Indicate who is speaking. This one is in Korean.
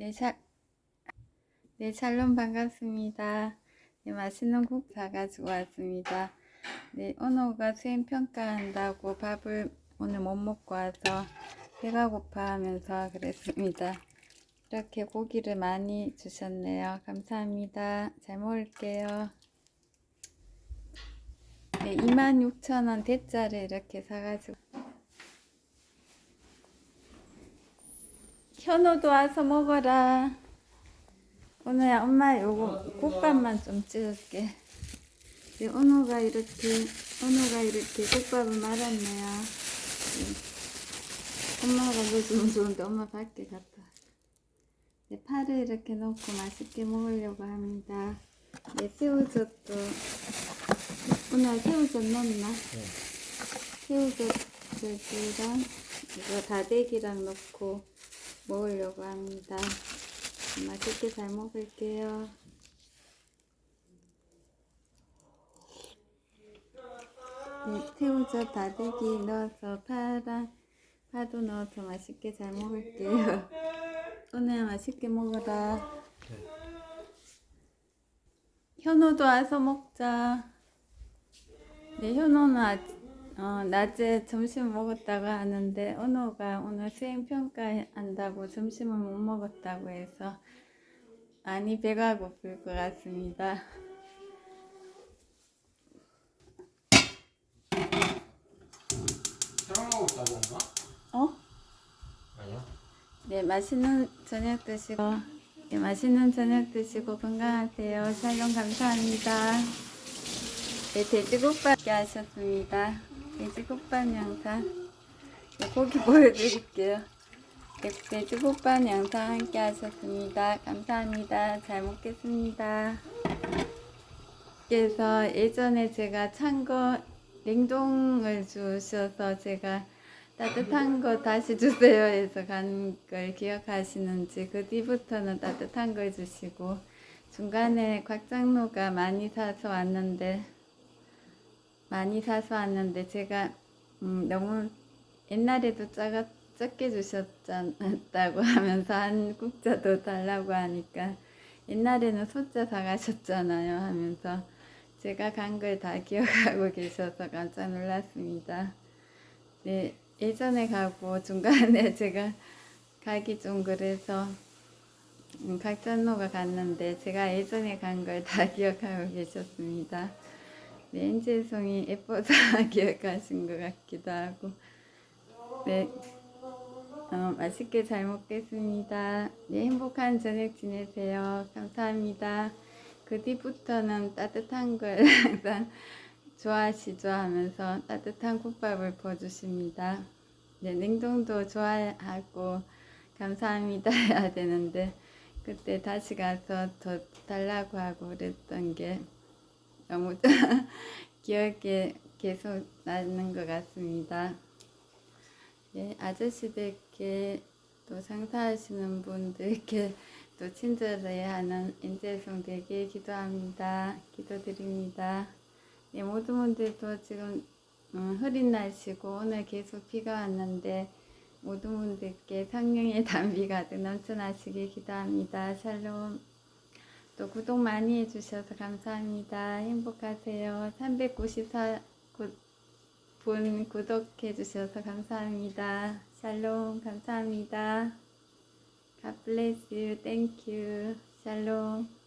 Speaker 1: 네, 샬, 네, 샬롬 반갑습니다. 네, 맛있는 국 사가지고 왔습니다. 네, 언호가 수행 평가한다고 밥을 오늘 못 먹고 와서 배가 고파 하면서 그랬습니다. 이렇게 고기를 많이 주셨네요. 감사합니다. 잘 먹을게요. 네, 26,000원 대짜를 이렇게 사가지고 현호도 와서 먹어라. 오늘 엄마 요거 국밥만 좀 찍을게. 네, 언호가 이렇게 언호가 이렇게 국밥을 말았네요. 네. 엄마가 넣어주면 좋은데 엄마 밖에 갔다. 네, 파를 이렇게 넣고 맛있게 먹으려고 합니다. 네, 새우젓도 오늘 새우젓 넣나? 새우젓이랑 이거 다대기랑 넣고 먹으려고 합니다. 맛있게 잘 먹을게요. 네, 새우젓 다대기 넣어서 파랑 파도 넣어서 맛있게 잘 먹을게요. 오늘 맛있게 먹어라. 현호도 와서 먹자. 네, 현호는 아, 어, 낮에 점심 먹었다고 하는데 언호가 오늘 수행 평가한다고 점심을 못 먹었다고 해서 많이 배가 고플 것 같습니다. 어?
Speaker 2: 아니야.
Speaker 1: 네, 맛있는 저녁 드시고, 네, 맛있는 저녁 드시고 건강하세요. 샬롬 감사합니다. 네, 돼지국밥 하셨습니다. 돼지 국밥 영상. 네, 고기 보여드릴게요. 네, 돼지 국밥 영상 함께 하셨습니다. 감사합니다. 잘 먹겠습니다. 그래서 예전에 제가 찬거 냉동을 주셔서 제가 따뜻한 거 다시 주세요 해서 간 걸 기억하시는지 그 뒤부터는 따뜻한 걸 주시고 중간에 곽장로가 많이 사서 왔는데 많이 사서 왔는데 제가 음, 너무 옛날에도 작아 적게 주셨다고 하면서 한 국자 더 달라고 하니까 옛날에는 소자 사가셨잖아요 하면서 제가 간 걸 다 기억하고 계셔서 깜짝 놀랐습니다. 네, 예전에 가고 중간에 제가 가기 좀 그래서 음, 각전로가 갔는데 제가 예전에 간 걸 다 기억하고 계셨습니다. 네, 엔젤송이 예뻐서 기억하신 것 같기도 하고 네, 어, 맛있게 잘 먹겠습니다. 네, 행복한 저녁 지내세요. 감사합니다. 그 뒤부터는 따뜻한 걸 항상 좋아하시죠 하면서 따뜻한 국밥을 퍼주십니다. 네, 냉동도 좋아하고 감사합니다 해야 되는데 그때 다시 가서 더 달라고 하고 그랬던 게 너무 기억에 계속 나는 것 같습니다. 네, 아저씨들께 또 상사하시는 분들께 또 친절해야 하는 인재송 되게 기도합니다. 기도드립니다. 네, 모든 분들도 지금 음, 흐린 날씨고 오늘 계속 비가 왔는데 모든 분들께 성령의 담비 가득 넘쳐나시길 기도합니다. 샬롬. 또 구독 많이 해주셔서 감사합니다. 행복하세요. 394분 구독해주셔서 감사합니다. 샬롬. 감사합니다. God bless you. Thank you. 샬롬.